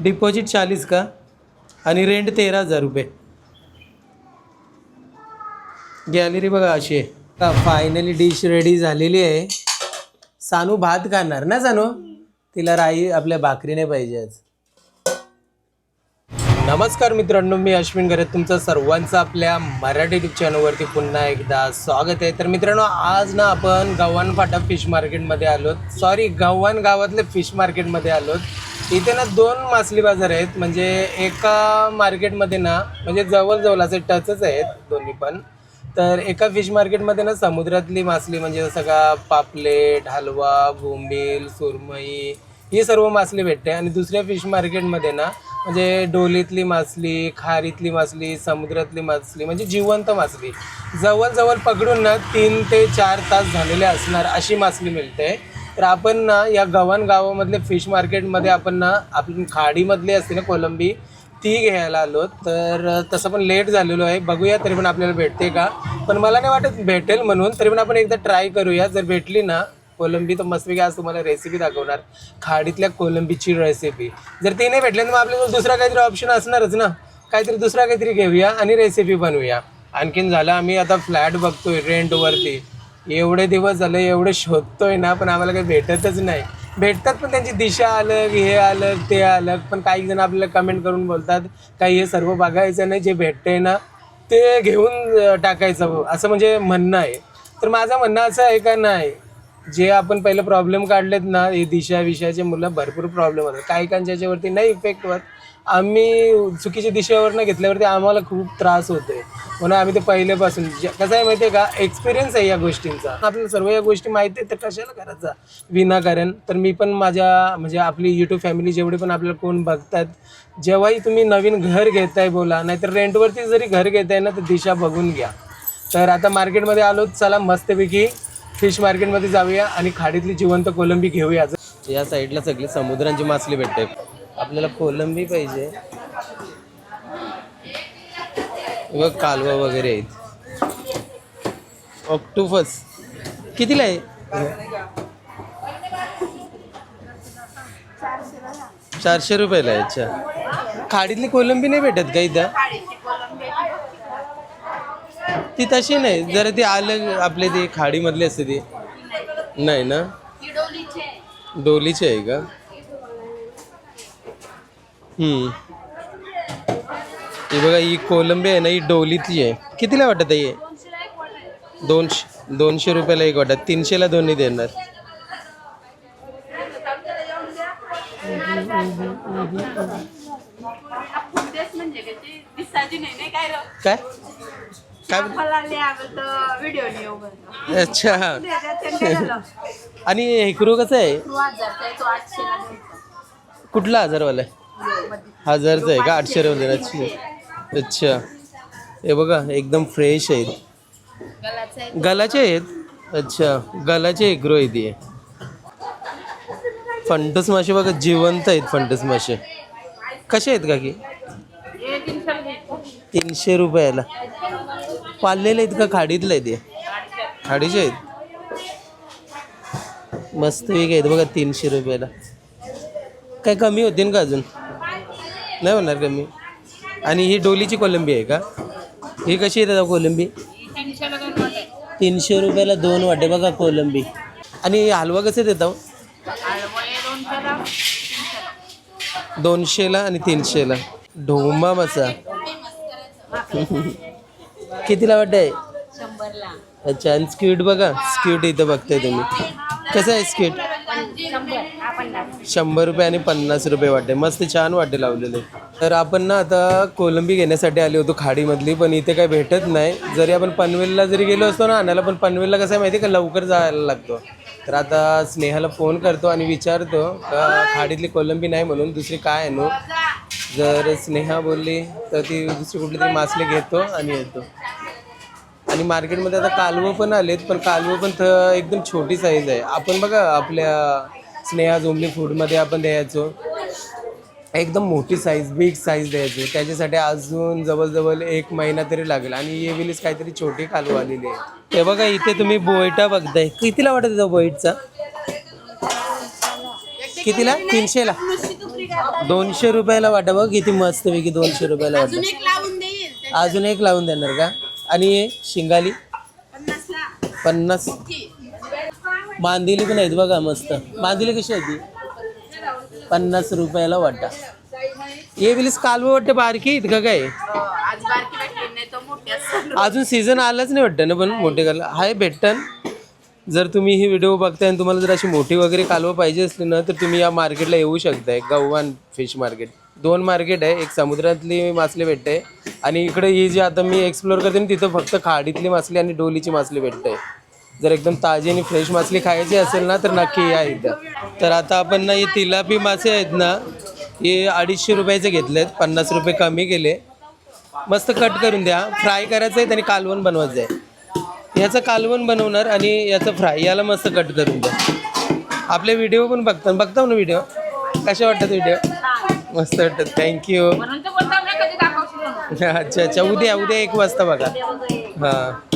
Deposit चाळीस का? आणि रेंट तेरा हजार रुपये. गॅलरी बघा अशी आहे. का फायनली डिश रेडी झालेली आहे. सानू भात खाणार ना सानू? तिला राई आपल्या भाकरीने पाहिजे आज. नमस्कार मित्रांनो मी अश्विन गरे तुमचं सर्वांचं आपल्या मराठी युट्यूब चॅनलवरती पुन्हा एकदा स्वागत आहे. तर मित्रांनो आज ना आपण गव्हाण फाटा फिश मार्केटमध्ये आलोत. सॉरी गव्हाण गावातले फिश मार्केटमध्ये आलोत. इथे ना दोन मासली बाजार आहेत. म्हणजे एका मार्केटमध्ये ना म्हणजे जवळजवळ असे टचच आहेत दोन्ही पण. तर एका फिश मार्केटमध्ये ना समुद्रातली मासली म्हणजे जसं का पापलेट हलवा बोंबील सुरमई ही सर्व मासली भेटते. आणि दुसऱ्या फिश मार्केटमध्ये ना म्हणजे डोलीतली मासली खारीतली मासली समुद्रातली मासली म्हणजे जिवंत मासली. जवळजवळ पकडून ना तीन ते चार तास झालेले असणार अशी मासली मिळते. तर आपण ना या गव्हाण गावामधले फिश मार्केटमध्ये आपण ना आपण खाडीमधली असते ना कोलंबी ती घ्यायला आलो. तर तसं पण लेट झालेलो आहे. बघूया तरी पण आपल्याला भेटते का? पण मला नाही वाटत भेटेल म्हणून. तरी पण आपण एकदा ट्राय करूया. जर भेटली ना कोलंबी तर मस्तपैकी आज तुम्हाला रेसिपी दाखवणार. खाडीतल्या कोलंबीची रेसिपी जर ती नाही भेटली तर मग आपल्याजवळ दुसरा काहीतरी ऑप्शन असणारच ना. काहीतरी दुसरा काहीतरी घेऊया आणि रेसिपी बनवूया. आणखीन झालं आम्ही आता फ्लॅट बघतोय रेंटवरती एवढे दिवस झाले एवढे शोधतोय ना पण आम्हाला काही भेटतच नाही. भेटतात पण त्यांची दिशा अलग हे अलग ते अलग. पण काही जण आपल्याला कमेंट करून बोलतात काही हे सर्व बघायचं नाही जे भेटतंय ना ते घेऊन टाकायचं. असं म्हणजे म्हणणं आहे. तर माझं म्हणणं असं आहे का? नाही. जे आपण पहिले प्रॉब्लेम काढलेत ना हे दिशा विषयाचे मुलं भरपूर प्रॉब्लेम होतात. काही काहींच्या याच्यावरती नाही इफेक्ट होत. आम्ही चुकीच्या दिशेवरनं घेतल्यावरती आम्हाला खूप त्रास होतोय. म्हणून आम्ही ते पहिल्यापासून कसं आहे माहिती आहे का? एक्सपिरियन्स आहे या गोष्टींचा. आपल्याला सर्व या गोष्टी माहिती आहेत तर कशाला करायचा विनाकारण. तर मी पण माझ्या म्हणजे आपली यूट्यूब फॅमिली जेवढे पण आपल्याला कोण बघतात जेव्हाही तुम्ही नवीन घर घेताय बोला नाहीतर रेंटवरती जरी घर घेताय ना तर दिशा बघून घ्या. तर आता मार्केटमध्ये आलो चला मस्तपैकी फिश मार्केटमध्ये जाऊया आणि खाडीतली जिवंत कोलंबी घेऊया. या साईडला सगळी समुद्रांची मासली भेटते. आपल्याला कोलंबी पाहिजे. व कालवा वगैरे आहेत. ऑक्टोफस कितीला आहे? चारशे रुपयाला आहे अच्छा. खाडीतली कोलंबी नाही भेटत का इथं? ती तशी नाही. जरा ती आलं आपले ते खाडीमधली असते ती. नाही ना? डोलीची आहे का? हम्म. ही बघा ही कोलंबी आहे ना ही डोलीची आहे. कितीला वाटत आहे हे? दोनशे दोनशे रुपयाला एक वाटत. तीनशेला दोन्ही देणार. काय? काय अच्छा. आणि हेकरू कसं आहे? कुठला हजारवाला आहे? हजारचा आहे का? आठशे रुपये अच्छा अच्छा. हे बघा एकदम फ्रेश आहेत. गलाचे आहेत? अच्छा. गलाचे एग्रो आहे ती. फंटस मासे बघा जिवंत आहेत फंटस मासे. कसे आहेत का की तीनशे रुपयाला. पाललेलं आहेत का आहे ते खाडीचे आहेत? मस्त वेग आहेत बघा तीनशे रुपयाला. काय कमी होतील का अजून? नाही होणार कमी. आणि ही डोलीची कोलंबी आहे का? ही कशी आहे दादा कोलंबी? तीनशे रुपयाला दोन वाटे बघा कोलंबी. आणि हलवा कसे देता हो? दोनशेला आणि तीनशेला. ढोंबा मसा. कितीला वाटते अच्छा आणि स्क्वीट बघा स्क्वीट इथं बघताय तुम्ही. कसं आहे स्क्वीट शंभर रुपये आणि पन्नास रुपये वाटे मस्त छान वाटे लावलेले. तर आपण ना आता कोलंबी घेण्यासाठी आली होतो खाडीमधली पण इथे काही भेटत नाही. जरी आपण पनवेलला जरी गेलो असतो ना आणायला पण पनवेलला कसं आहे माहिती का? लवकर जायला लागतो. तर आता स्नेहाला फोन करतो आणि विचारतो का खाडीतली कोलंबी नाही म्हणून दुसरी काय आणू जर स्नेहा बोलली तर ती दुसरी कुठली तरी मासले घेतो आणि येतो. आणि मार्केटमध्ये आता कालवं पण आलेत पण कालवं पण थ एकदम छोटी साईज आहे. आपण बघा आपल्या स्नेहा जोंबली फूडमध्ये आपण द्यायचो. एकदम मोठी साईज बिग साईज द्यायची. त्याच्यासाठी अजून जवळजवळ एक महिना तरी लागेल. आणि ये वेळेस काहीतरी छोटी कालू आलेली आहे. हे बघा इथे तुम्ही बोईटा बघताय. कितीला वाटत तो बोईटचा कितीला? तीनशेला? दोनशे रुपयाला वाटा. बघ किती मस्त पैकी दोनशे रुपयाला वाटा. एक लावून देईल. अजून एक लावून देणार का? आणि हे शिंगाली? पन्नास. बांधिली पण आहेत बघा मस्त. बांधिली कशी आहे ती? पन्नास रुपयाला वाटा. ये बिलीस कालवं वाटतं बारकी? आहेत का काय? आज बारकी भेटली नाही तर मोठी असतात अजून सीझन आलाच नाही वाटतं ना पण मोठे काल हाय भेटतं जर तुम्ही ही व्हिडिओ बघताय आणि तुम्हाला जर अशी मोठी वगैरे कालवं पाहिजे असली ना तर तुम्ही या मार्केटला येऊ शकताय. गव्हाण फिश मार्केट दोन मार्केट आहे. एक समुद्रातली मासले भेटते आणि इकडे ही जी आता मी एक्सप्लोर करते ना तिथं फक्त खाडीतली मासली आणि डोलीची मासली भेटते. जर एकदम ताजी आणि फ्रेश मासली खायची असेल ना तर नक्की या इथं तर आता आपण ना हे तिलापी मासे आहेत ना हे अडीचशे रुपयाचे घेतलेत पन्नास रुपये कमी केले. मस्त कट करून द्या. फ्राय करायचं आहे आणि कालवण बनवायचं आहे याचं कालवण बनवणार आणि याचं फ्राय याला मस्त कट करून द्या. आपले व्हिडिओ पण बघता बघता ना व्हिडिओ कशा वाटतात व्हिडिओ मस्त वाटतात. थँक्यू अच्छा अच्छा. उद्या उद्या एक वाजता बघा. हां.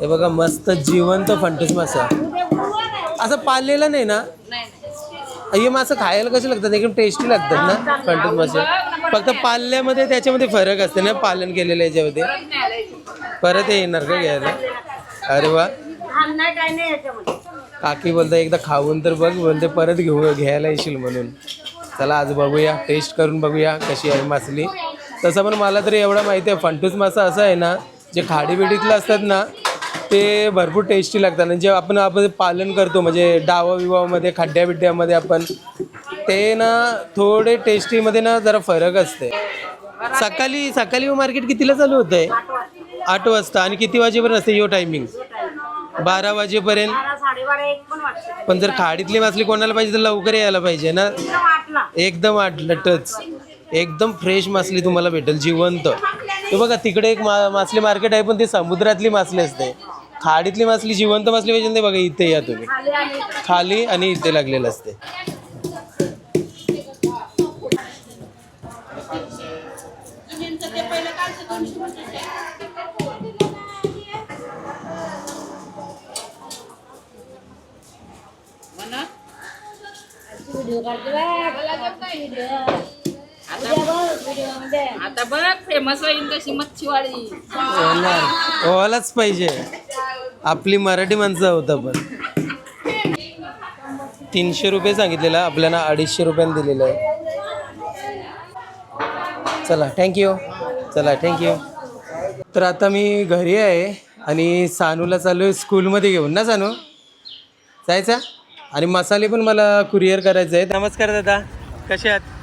हे बघा मस्त जिवंत फंटस मासा. असं पाळलेला नाही ना? हे मासं खायला कसे लागतात? एकदम टेस्टी लागतात ना फंटस मासे? फक्त पाल्यामध्ये त्याच्यामध्ये फरक असते ना पालन केलेलं याच्यामध्ये? परत येणार का घ्यायला? अरे वा. काकी बोलता एकदा खाऊन तर बघ बोलते परत घेऊ घ्यायला येशील म्हणून. चला आज बघूया टेस्ट करून बघूया कशी आहे मासली. तसं पण मला तरी एवढं माहिती आहे फंटूस मासा असा आहे ना जे खाडी बिडीतलं असतात ना ते भरपूर टेस्टी लागतात. आणि जे आपण आपण पालन करतो म्हणजे डावा विवामध्ये खड्ड्या बिड्ड्यामध्ये आपण ते ना थोडे टेस्टीमध्ये ना जरा फरक असते. सकाळी सकाळी मार्केट कितीला चालू होतं आहे आठ वाजता. आणि किती वाजेपर्यंत असते यो टायमिंग बारा वाजेपर्यंत? पण जर खाडीतली मासली कोणाला पाहिजे तर लवकर यायला पाहिजे ना. एकदम आटलं टच. एकदम फ्रेश मासली तुम्हाला भेटेल जिवंत. ते बघा तिकडे एक मा मासली मार्केट आहे पण ते समुद्रातली मासली असते. खाडीतली मासली जिवंत मासली पाहिजे ते बघा इथे या तुम्ही. खाली आणि इथे लागलेलं असते. आता बघ फेमस होईल कशी मच्छीवाडी. व्हायलाच पाहिजे. आपली मराठी माणसं होतं पण तीनशे रुपये सांगितलेला आपल्याला अडीचशे रुपयाने दिलेलं आहे. चला थँक्यू चला थँक्यू तर आता मी घरी आहे आणि सानूला चालू आहे स्कूलमध्ये घेऊन ना सानू? जायचा? आणि मसाले पण मला कुरिअर करायचे आहेत. नमस्कार दादा कसे आहात?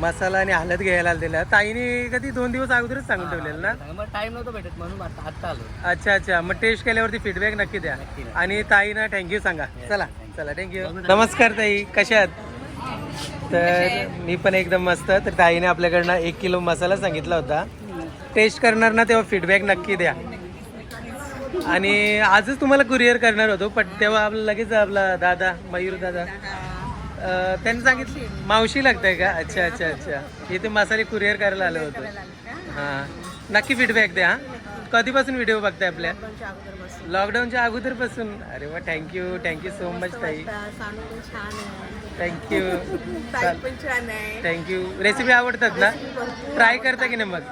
मसाला आणि हालत घ्यायला आलेला ताईने कधी दोन दिवस अगोदरच सांगून ठेवलेलं ना? मग टाइम नव्हतं भेटत म्हणून आता आत्ता आलो. अच्छा अच्छा. मग टेस्ट केल्यावरती फीडबॅक नक्की द्या. आणि ताईना थँक्यू सांगा. चला चला थँक्यू नमस्कार ताई. कशा आहात? तर मी पण एकदम मस्त. तर ताईने आपल्याकडनं एक किलो मसाला सांगितला होता. टेस्ट करणार ना तेव्हा फीडबॅक नक्की द्या. आणि आजच तुम्हाला कुरिअर करणार होतो पण तेव्हा आपलं लगेच आपला दादा मयूर दादा त्यांनी सांगितलं मावशी. लागतंय का? अच्छा अच्छा अच्छा. इथे मसाले कुरिअर करायला आलो होतो. हां. नक्की फीडबॅक द्या हां. कधीपासून व्हिडिओ बघताय आपल्या? लॉकडाऊनच्या अगोदरपासून. अरे वा thank you thank you so much ताई. Thank you thank you recipe आवडतात ना? ट्राय करता की नाही मग?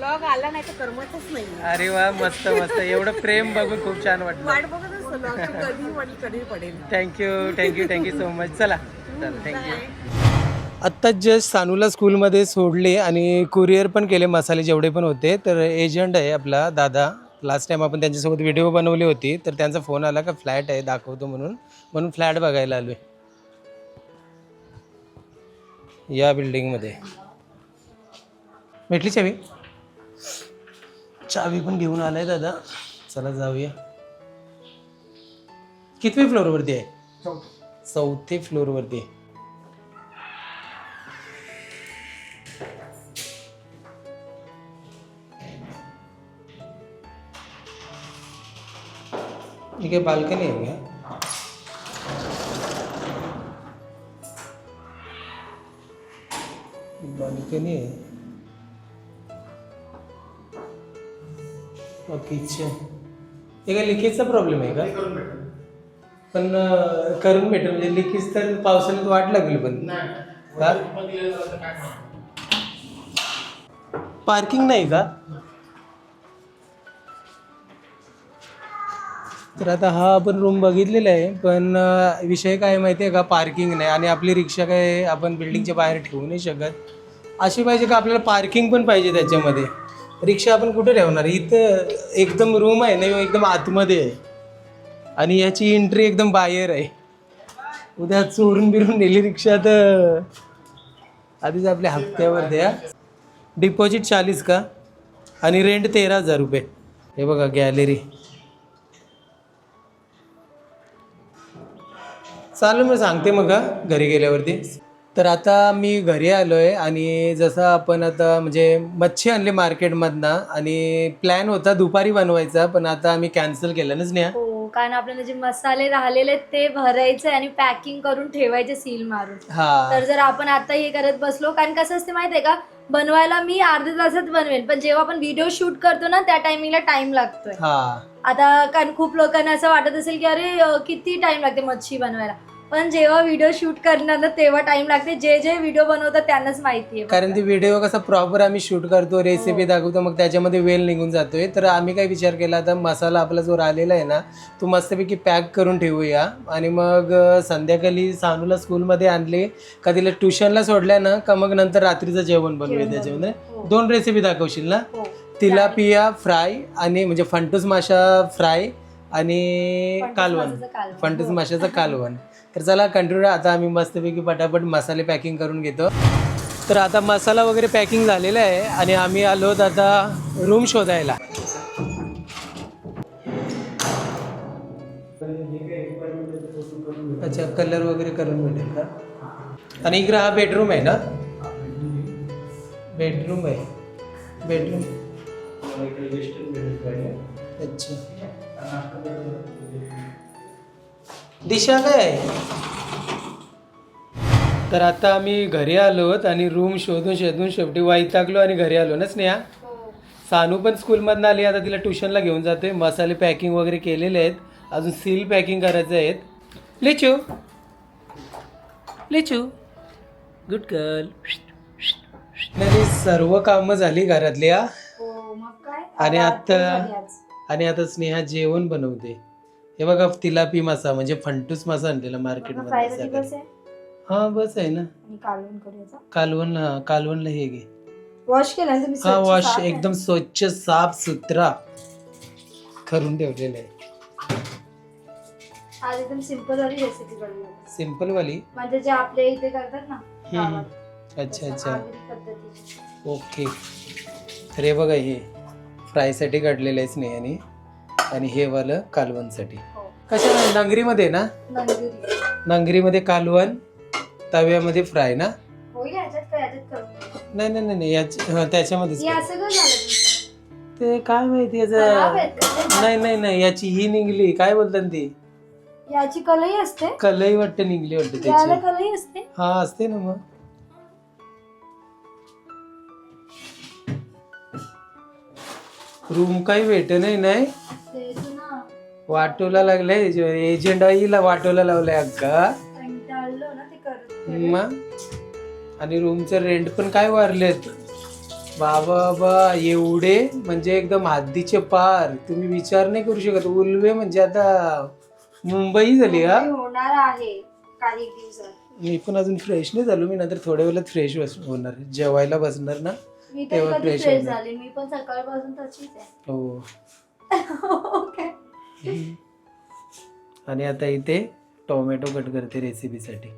लॉग आला नाही तर करमतच नाही अरे वा मस्त मस्त. एवढं प्रेम बघून खूप छान वाटलं. Thank you thank you thank you so much चला. चला थँक्यू आत्ताच जस्ट सानूला स्कूलमध्ये सोडले आणि कुरिअर पण केले मसाले जेवढे पण होते तर एजंट आहे आपला दादा. लास्ट टाइम आपण त्यांच्यासोबत व्हिडिओ बनवली होती तर त्यांचा फोन आला का फ्लॅट आहे दाखवतो म्हणून. म्हणून फ्लॅट बघायला आलो या बिल्डिंगमध्ये भेटली चावी? चावी पण घेऊन आलाय दादा. चला जाऊया. कितवी फ्लोअरवरती आहे? चौथे. फ्लोअरवरती आहे. ठीक आहे बाल्कनी आहे का? बाल्कनी आहे. Oh, किचन हे काय लिकेजचा प्रॉब्लेम आहे का? पण करून भेटेल म्हणजे लिकेज तर पावसाळ्यात वाट लागेल पण. का पार्किंग नाही का? तर आता हा आपण रूम बघितलेला आहे पण विषय काय माहिती आहे का? पार्किंग नाही आणि आपली रिक्षा काय आपण बिल्डिंगच्या बाहेर ठेवू नाही शकत. अशी पाहिजे का? आपल्याला पार्किंग पण पाहिजे त्याच्यामध्ये. रिक्षा आपण कुठे ठेवणार? इथं एकदम रूम आहे ना एकदम आतमध्ये आहे. आणि याची एंट्री एकदम बाहेर आहे. उद्या चोरून बिरून नेली रिक्षा तर आधीच आपल्या हप्त्यावर द्या. डिपॉझिट चाळीस का? आणि रेंट तेरा हजार रुपये. हे बघा गॅलरी चालेल मग सांगते मग घरी गेल्यावरती. तर आता मी घरी आलो आहे आणि जसं आपण आता म्हणजे मच्छी आणली मार्केटमधनं आणि प्लॅन होता दुपारी बनवायचा पण आता आम्ही कॅन्सल केलं नाच हो. कारण आपल्याला जे मसाले राहिलेले ते भरायचे आणि पॅकिंग करून ठेवायचे सील मारून. हा. तर जर आपण आता हे करत बसलो कारण कसं असते माहिती आहे का? बनवायला मी अर्ध्या तासात बनवेन पण जेव्हा आपण व्हिडिओ शूट करतो ना त्या टायमिंगला टाइम लागतोय. हा. आता कारण खूप लोकांना असं वाटत असेल की अरे अं, किती टाइम लागते मच्छी बनवायला? पण जेव्हा व्हिडिओ शूट करणार ना तेव्हा टाइम लागते. जे जे व्हिडिओ बनवतात त्यांनाच माहिती आहे कारण ती व्हिडिओ कसा प्रॉपर आम्ही शूट करतो रेसिपी दाखवतो मग त्याच्यामध्ये वेल निघून जातोय. तर आम्ही काय विचार केला आता मसाला आपला जो राहिलेला आहे ना तो मस्तपैकी पॅक करून ठेवूया. आणि मग संध्याकाळी सानूला स्कूलमध्ये आणले. का तिला ट्युशनला सोडल्या ना का मग नंतर रात्रीचं जेवण बनवूया त्याच्यामध्ये. हो. दोन रेसिपी दाखवशील ना? हो. तिलापिया फ्राय आणि म्हणजे फंटूस माशा फ्राय आणि कालवण. फंटूस हो. माशाचं कालवण. तर चला कंटिन्यू आता आम्ही मस्तपैकी पटापट मसाले पॅकिंग करून घेतो. तर आता मसाला वगैरे पॅकिंग झालेला आहे आणि आम्ही आलो आता रूम शोधायला. अच्छा कलर वगैरे करून भेटेल का? आणि इकडे हा बेडरूम आहे ना? बेडरूम आहे. बेडरूम अच्छा. दिशा काय? आहे तर आता आम्ही घरी आलोत आणि रूम शोधून शोधून शेवटी वैतागलो आणि घरी आलो ना स्नेहा? हो. सानू पण स्कूलमधनं आली आता तिला ट्युशनला घेऊन जाते मसाले पॅकिंग वगैरे केलेले आहेत. अजून सील पॅकिंग करायचे आहेत. लिचू? लिचू? गुड गर्ल नाही सर्व कामं झाली घरातली हा? मग काय? आणि आता-. आणि आता स्नेहा जेवण बनवते. हे बघा तिलापी मासा म्हणजे फंटूस मासा आणलेला मार्केटमध्ये हा बस आहे ना. कालवण हा कालवणला हे घे. वॉश केला हा वॉश? एकदम स्वच्छ साफ सुथरा करून ठेवलेलं आहे. आज एकदम सिंपल वाली रेसिपी सिंपल वाली? म्हणजे जे आपल्या इथे करतात ना हम्म, हम्म. गावात. अच्छा तसं अच्छा. आगरी पद्धतीची. ओके. तर हे बघा हे फ्रायसाठी काढलेलं आहे स्नेहाने. आणि हे वालं कालवणसाठी. हो. कशा नांगरीमध्ये ना? नांगरीमध्ये कालवण तव्यामध्ये फ्राय ना? घ्या. नाही नाही नाही, हा, हे तुमचं? ते काय माहिती याचं? नाही नाही नाही याची ही निघली. काय बोलतात ती? याची कलई असते? कलई वाटतं निघली वाटतं त्याची. कलई असते? हा असते ना मग. रूम काही भेट नाही नाही? वाटोला लागलाय. एजंट आईला वाटोला लावलाय अक्का कंटाळलो ना ते करत मग? आणि रूमचं रेंट पण काय वारलेत बाबा बाबा एवढे? म्हणजे एकदम हद्दीचे पार. तुम्ही विचार नाही करू शकत. उल्वे म्हणजे आता मुंबई झाली हा? होणार आहे काही दिवसात. मी पण अजून फ्रेश नाही झालो. मी नंतर थोड्या वेळात फ्रेश होणार. जेवायला बसणार ना? मी तर तेव्हा कधी fresh फ्रेश होणार. झाले. मी पण सकाळपासून तशीच आहे. हो. ओके आणि आता इथे टोमॅटो कट करते रेसिपीसाठी.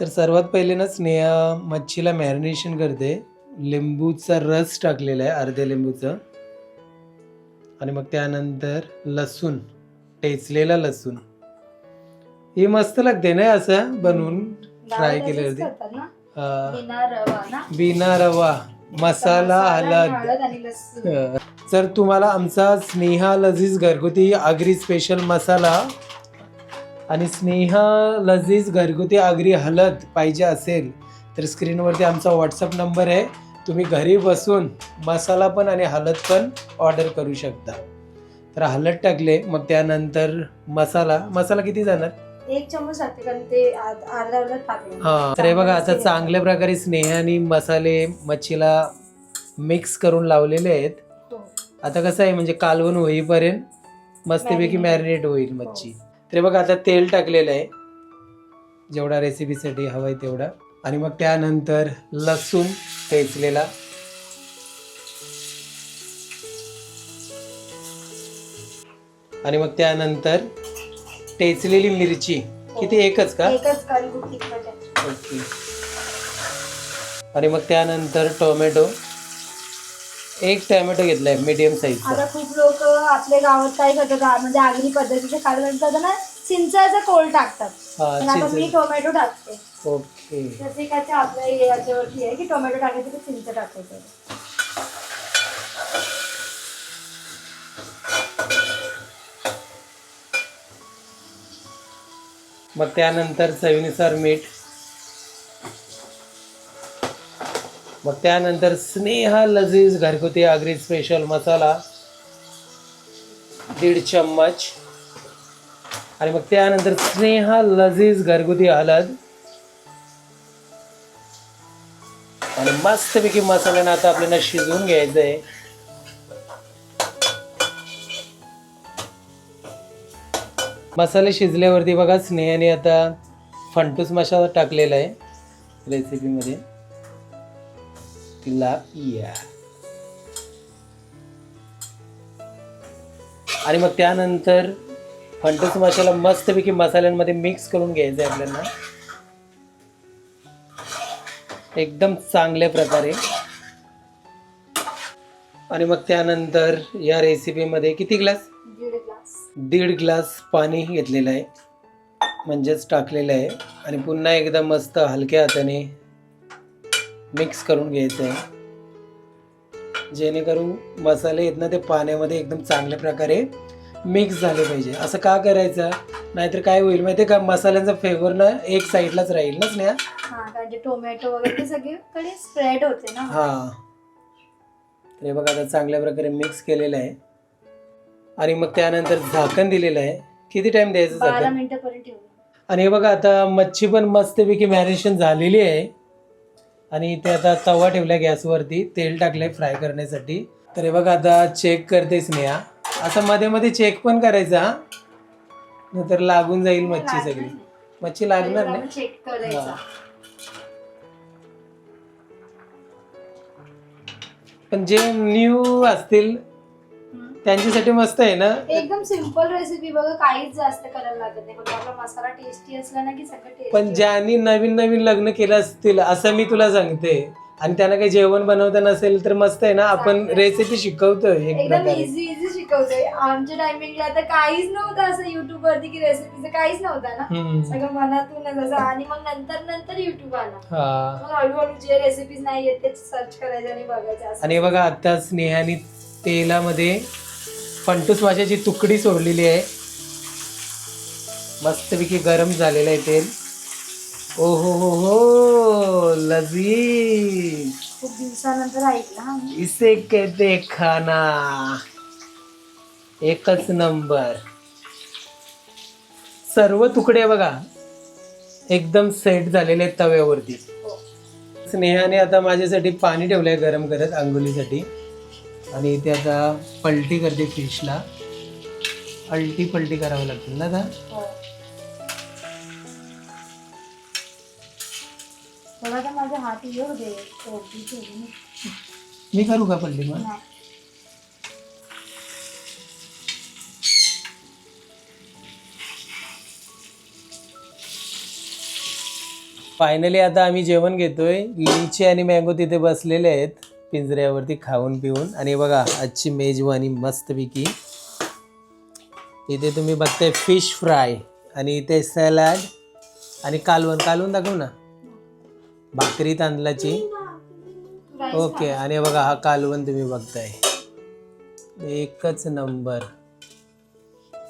तर सर्वात पहिले ना स्नेहा मच्छीला मॅरिनेशन करते. लिंबूचा रस टाकलेला आहे अर्ध्या लिंबूचं. आणि मग त्यानंतर लसूण टेचलेला लसूण. हे मस्त लागते ना असं बनवून फ्राय हा. बिना रवा ना? बिना रवा. मसाला लसूण. जर तुम्हाला आमचा स्नेहा लजीज घरगुती आगरी स्पेशल मसाला आणि स्नेहा लजीज घरगुती आगरी हलद पाहिजे असेल तर स्क्रीनवरती आमचा व्हॉट्सअप नंबर आहे. तुम्ही घरी बसून मसाला पण आणि हलद पण ऑर्डर करू शकता. तर हलद टाकले मग त्यानंतर मसाला. मसाला किती जाणार? एक चम्मच कारण ते अर्ध- अर्धा अर्धा टाकले हा. तर हे बघा आता चांगल्या प्रकारे स्नेहाने मसाले मच्छीला मिक्स करून लावलेले आहेत. हो. आता कसं आहे म्हणजे कालवण होईपर्यंत मस्तपैकी Marinate. मॅरिनेट होईल मच्छी. तर हे बघा आता तेल टाकलेलं आहे. जेवढा रेसिपीसाठी हवा आहे तेवढा. आणि मग त्यानंतर लसूण ठेचलेला. आणि मग त्यानंतर टेचलेली मिरची. किती एकच का? एकच कारण खूप तिखट आहे ओके. आणि मग त्यानंतर टोमॅटो. एक टोमॅटो घेतलाय मीडियम साईजचा आता खूप लोक आपल्या गावात काय करतात आ- म्हणजे आगरी पद्धतीचे कालवण करताना चिंचाचा कोळ टाकतात. हा पण आता मी टोमॅटो टाकते. ओके. प्रत्येकाच्या आपल्या हे याच्यावरती आहे की टोमॅटो टाकायचं की चिंच टाकायचं. मग त्यानंतर चवीनुसार मीठ मग त्यानंतर स्नेहा लजीज घरगुती आगरी स्पेशल मसाला. दीड चम्मच. आणि मग त्यानंतर स्नेहा लजीज घरगुती हळद आणि मस्तपैकी मसाल्यानं आता आपल्याला शिजवून घ्यायचं आहे मसाले शिजल्यावरती बघा स्नेहाने आता फंटूस मसाला टाकलेला आहे रेसिपीमध्ये. तिला या. आणि मग त्यानंतर फंटूस मसाला मस्तपैकी मसाल्यांमध्ये मिक्स करून घ्यायचं आहे आपल्याला. एकदम चांगल्या प्रकारे. आणि मग त्यानंतर या रेसिपीमध्ये किती ग्लास. दीड ग्लास पाणी घेतलेलं आहे. म्हणजेच टाकलेलं आहे. आणि पुन्हा एकदा मस्त हलक्या हाताने मिक्स करून घ्यायचं आहे. जेणेकरून मसाले आहेत ना ते पाण्यामध्ये एकदम चांगल्या प्रकारे मिक्स झाले पाहिजे. असं का करायचं? नाहीतर काय होईल माहिती का? मसाल्यांचा फ्लेवर ना एक साईडलाच राहील ना स्नेहा? कारण जे टोमॅटो वगैरे ते सगळीकडे स्प्रेड होते ना. हां. तर हे बघा आता चांगल्या प्रकारे मिक्स केलेलं आहे. आणि मग त्यानंतर झाकण दिलेलं आहे. किती टाइम द्यायचं बारा झाकण मिनिटापर्यंत ठेवलं. आणि हे बघा आता मच्छी पण मस्तपैकी मॅरिनेशन झालेली आहे. आणि इथे आता तवा ठेवला गॅसवरती. तेल टाकलंय फ्राय करण्यासाठी. तर हे बघा आता चेक करते स्नेहा. असं मध्ये मध्ये चेक पण करायचा हा. नंतर लागून जाईल मच्छी सगळी. मच्छी लागणार नाही चेक करायचा. हा. पण जे न्यू असतील. त्यांच्यासाठी मस्त आहे ना? एकदम सिंपल रेसिपी बघा काहीच जास्त करायला लागत नाही. फक्त आपला मसाला टेस्टी असला ना की सगळं टेस्टी पण ज्यांनी नवीन नवीन लग्न केलं असतील असं मी तुला सांगते. आणि त्यांना काही जेवण बनवता नसेल तर मस्त आहे ना? आपण रेसिपी शिकवतोय एक एकदम प्रकारे. इझी इझी शिकवतोय. आमच्या टायमिंगला तर काहीच नव्हतं असं युट्यूब वरती की रेसिपीचं काहीच नव्हतं ना. हम्म. सगळं मनातूनच असं. आणि मग नंतर नंतर युट्यूब आला. हा. मग हळूहळू जे रेसिपीज नाही येत ते सर्च करायचे आणि बघायचे असं. आणि बघा आता स्नेहाने तेलामध्ये फंटूस माशाची तुकडी सोडलेली आहे. मस्तपैकी गरम झालेलं आहे तेल ओ हो हो हो लजीज. खूप दिवसानंतर ऐकलं. इसे कहते खाना. एकच नंबर. सर्व तुकडे बघा. एकदम सेट झालेले आहेत तव्यावरती. हो. स्नेहाने आता माझ्यासाठी पाणी ठेवलंय गरम करत आंघोळीसाठी. आणि इथे आता पलटी करते फिशला अल्टी पलटी करावं लागतील ना आता हो. थोडा तर माझा हात येऊ दे कोबी ठेवली मी. करू का पलटी मग. फायनली आता आम्ही जेवण घेतोय लिची आणि मँगो तिथे बसलेले आहेत पिंजऱ्यावरती खाऊन पिऊन. आणि बघा आजची मेजवानी मस्तपैकी. इथे तुम्ही बघताय फिश फ्राय आणि इथे सॅलॅड आणि कालवण कालवण दाखवू ना. भाकरी तांदळाची ओके आणि बघा हा कालवण तुम्ही बघताय. एकच नंबर.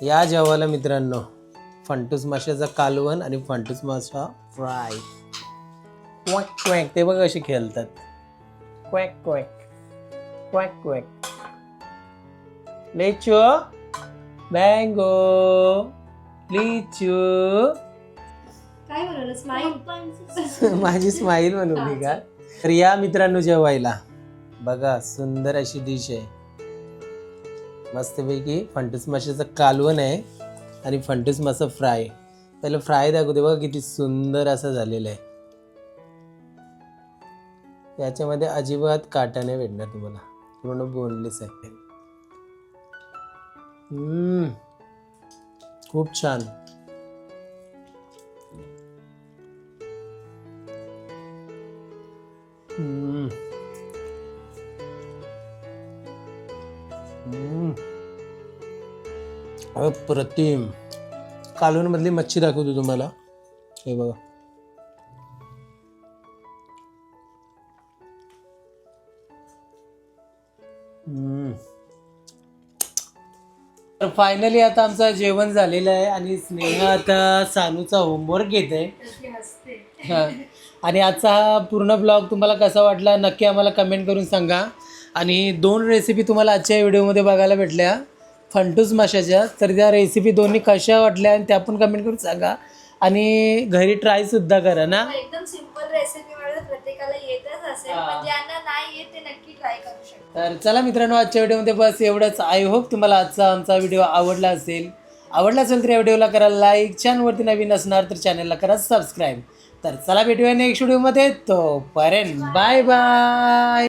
या जेवायला मित्रांनो फंटूस माशाचा कालवण आणि फंटूस मासा फ्राय क्वॅक क्वॅक. ते बघा असे खेळतात. क्वॅक क्वॅक क्वॅक क्वॅक लेचो मँगो लिचू काय बनवलं? स्माईल माझी स्माईल बनवली का? तर या मित्रांनो जेवायला. बघा सुंदर अशी डिश आहे. मस्तपैकी फंटूस माशाचं कालवण आहे आणि फंटूस मासा फ्राय पहिलं फ्राय दाखवते. बघा किती सुंदर असं झालेलं आहे. याच्यामध्ये अजिबात काटा नाही भेटणार तुम्हाला. म्हणून बोनलेस आहे हम्म. खूप छान. अप्रतिम. कालवण मधली मच्छी दाखवतो तुम्हाला. हे बघा. तर फायनली आता आमचं जेवण झालेलं आहे आणि स्नेहा आता सानूचा होमवर्क घेत आहे हां. आणि आजचा हा पूर्ण ब्लॉग तुम्हाला कसा वाटला नक्की आम्हाला कमेंट करून सांगा. आणि दोन रेसिपी तुम्हाला आजच्या व्हिडिओमध्ये बघायला भेटल्या. फंटूस माशाच्या. तर त्या रेसिपी दोन्ही कशा वाटल्या आणि त्या पण कमेंट करून सांगा. आणि घरी ट्रायसुद्धा करा ना. एकदम सिंपल रेसिपी प्रत्येकाला येत असेल हा. पण ज्यांना नाही येत ते नक्की ट्राय करू शकतात. तर चला मित्रांनो आजच्या व्हिडिओमध्ये बस एवढंच. आय होप तुम्हाला आजचा आमचा व्हिडिओ आवडला असेल. आवडला असेल तर या व्हिडिओला करा लाईक चॅनलवरती नवीन असणार तर चॅनलला करा सबस्क्राईब तर चला भेटूया नेक्स्ट व्हिडिओमध्ये तोपर्यंत बाय बाय